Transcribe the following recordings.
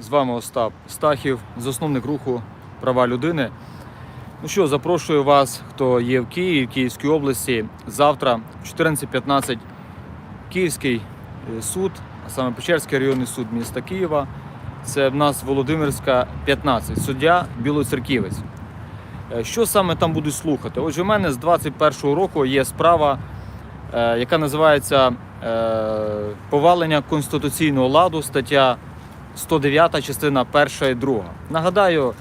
З вами Остап Стахів, засновник руху права людини. Ну що, запрошую вас, хто є в Києві, в Київській області. Завтра в 14.15 Київський е, суд, а саме Печерський районний суд міста Києва. Це в нас Володимирська 15, суддя Білоцерківець. Е, Що саме там будуть слухати? Отже, у мене з 21-го року є справа, е, яка називається Повалення конституційного ладу, стаття 109, частина 1 і 2. Нагадаю,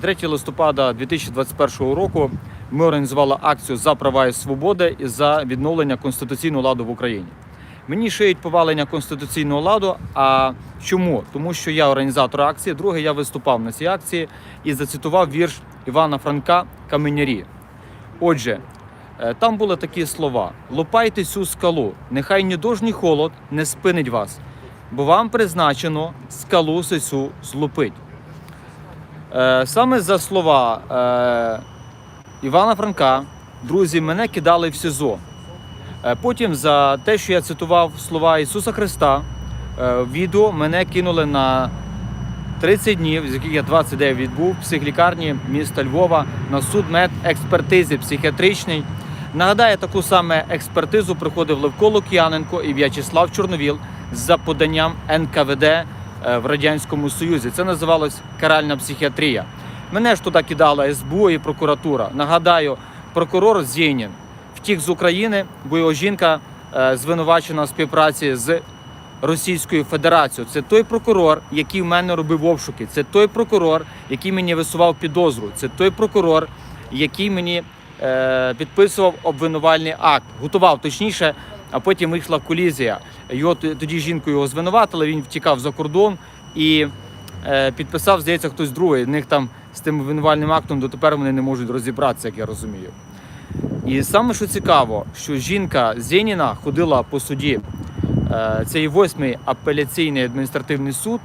3 листопада 2021 року ми організували акцію за права і свободи і за відновлення конституційного ладу в Україні. Мені шиють повалення конституційного ладу. А чому? Тому що я організатор акції. Друге, я виступав на цій акції і зацитував вірш Івана Франка Каменярі. Отже, е, там були такі слова: лопайте цю скалу, нехай ні дощ, холод не спинить вас, бо вам призначено скалу сицю злупить. Е, Саме за слова е, Івана Франка, друзі, мене кидали в СІЗО. Е, Потім за те, що я цитував слова Ісуса Христа, е, відео мене кинули на 30 днів, з яких я 29 відбув, в психлікарні міста Львова на суд медекспертизи психіатричний. Нагадаю, таку саме експертизу приходив Левко Лук'яненко і В'ячеслав Чорновіл за поданням НКВД е, в Радянському Союзі. Це називалось каральна психіатрія. Мене ж туди кидала СБУ і прокуратура. Нагадаю, прокурор Зєнін втік з України, бо його жінка е, звинувачена в співпраці з Російською Федерацією. Це той прокурор, який в мене робив обшуки. Це той прокурор, який мені висував підозру. Це той прокурор, який мені е, підписував обвинувальний акт, готував точніше, а потім вийшла колізія. Його тоді жінку його звинуватили. Він втікав за кордон і е, підписав, здається, хтось другий. В них там з тим обвинувальним актом дотепер вони не можуть розібратися, як я розумію. І саме що цікаво, що жінка Зеніна ходила по суді. Е, Це восьмий апеляційний адміністративний суд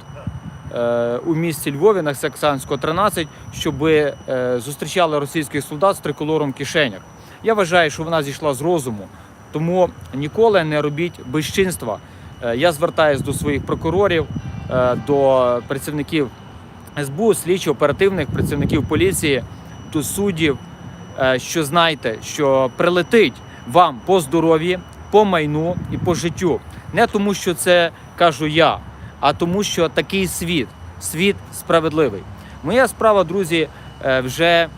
е, у місті Львові на Саксанського 13, щоб е, зустрічали російських солдат з триколором кишенях. Я вважаю, що вона зійшла з розуму, тому ніколи не робіть безчинства. Е, Я звертаюся до своїх прокурорів, е, до працівників СБУ, слідчо оперативних працівників поліції, до суддів, е, що знайте, що прилетить вам по здоров'ї, по майну і по життю. Не тому, що це кажу я, а тому, що такий світ, світ справедливий. Моя справа, друзі, вже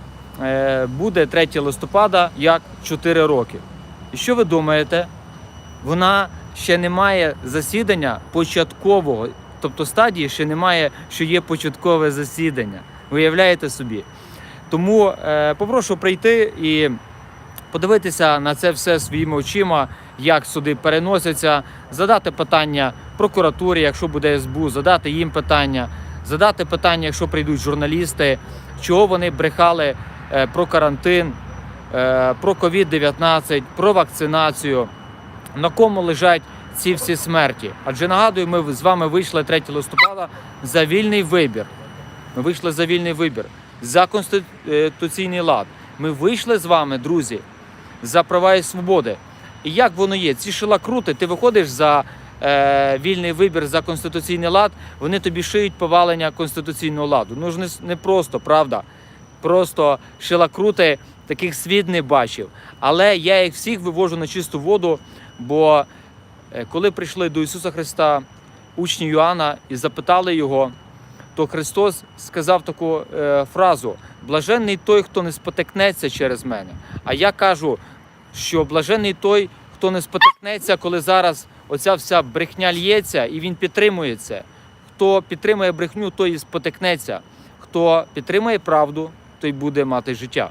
буде 3 листопада, як 4 роки. І що ви думаєте? Вона ще не має засідання початкового, тобто стадії ще немає, що є початкове засідання. Виявляєте собі. Тому е, попрошу прийти і подивитися на це все своїми очима, як суди переносяться, задати питання прокуратурі, якщо буде СБУ, задати їм питання, задати питання, якщо прийдуть журналісти, чого вони брехали е, про карантин, про COVID-19, про вакцинацію, на кому лежать ці всі смерті. Адже нагадую, ми з вами вийшли 3 листопада за вільний вибір. Ми вийшли за вільний вибір, за конституційний лад. Ми вийшли з вами, друзі, за права і свободи. І як воно є? Ці шилакрути, ти виходиш за е, вільний вибір за конституційний лад, вони тобі шиють повалення конституційного ладу. Ну ж не, не просто, правда. Просто шилакрути таких світ не бачив. Але я їх всіх вивожу на чисту воду, бо е, коли прийшли до Ісуса Христа учні Йоанна і запитали його, то Христос сказав таку е, фразу: блаженний той, хто не спотикнеться через мене. А я кажу, що блаженний той, хто не спотикнеться, коли зараз оця вся брехня лється і він підтримує це. Хто підтримує брехню, той і спотикнеться. Хто підтримує правду, той буде мати життя.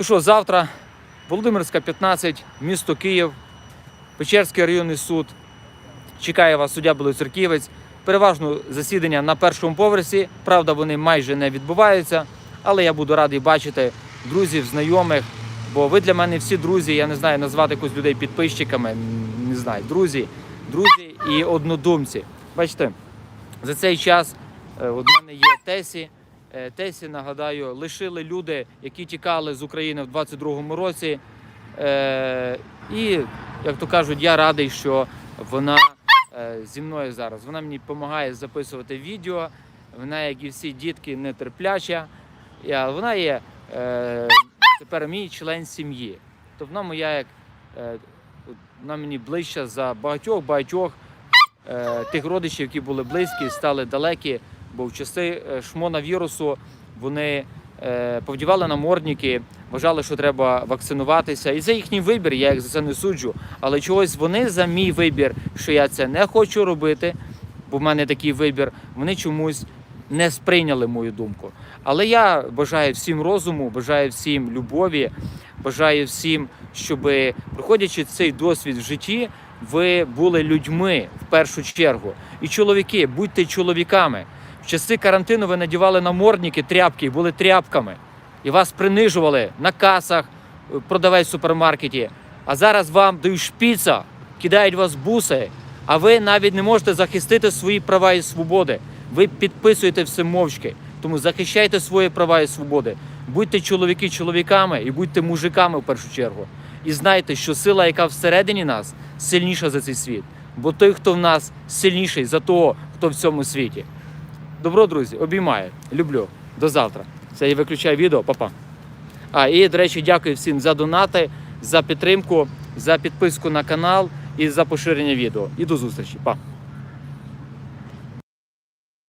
То що, завтра Володимирська 15, місто Київ, Печерський районний суд. Чекає вас суддя Білоцерківець. Переважно засідання на першому поверсі. Правда, вони майже не відбуваються, але я буду радий бачити друзів, знайомих. Бо ви для мене всі друзі, я не знаю, назвати якось людей підписчиками, не знаю, друзі, друзі і однодумці. Бачите, за цей час е, от в мене є Тесі. Е, Тесі, нагадаю, лишили люди, які тікали з України в 22-му році. Е, І, як то кажуть, я радий, що вона е, зі мною зараз. Вона мені допомагає записувати відео. Вона, як і всі дітки, нетерпляча. Вона є тепер мій член сім'ї. Тобто вона моя як вона мені ближча за багатьох багатьох е, тих родичів, які були близькі, стали далекі, бо в часи е, шмона вірусу вони е, повдівали намордники, вважали, що треба вакцинуватися. І це їхній вибір, я їх за це не суджу. Але чогось вони за мій вибір, що я це не хочу робити, бо в мене такий вибір, вони чомусь не сприйняли мою думку. Але я бажаю всім розуму, бажаю всім любові, бажаю всім, щоб проходячи цей досвід в житті, ви були людьми в першу чергу. І чоловіки, будьте чоловіками. В часи карантину ви надівали намордники, тряпки, були тряпками. І вас принижували на касах, е, продавець в супермаркеті. А зараз вам дають шпіца, кидають вас буси, а ви навіть не можете захистити свої права і свободи. Ви підписуєте все мовчки. Тому захищайте свої права і свободи. Будьте чоловіки чоловіками і будьте мужиками в першу чергу. І знайте, що сила, яка всередині нас, сильніша за цей світ. Бо той, хто в нас сильніший за того, хто в цьому світі. Добро, друзі, обіймаю. Люблю. До завтра. Це я виключаю відео, Па-па. А і, до речі, дякую всім за донати, за підтримку, за підписку на канал і за поширення відео. І до зустрічі. Па.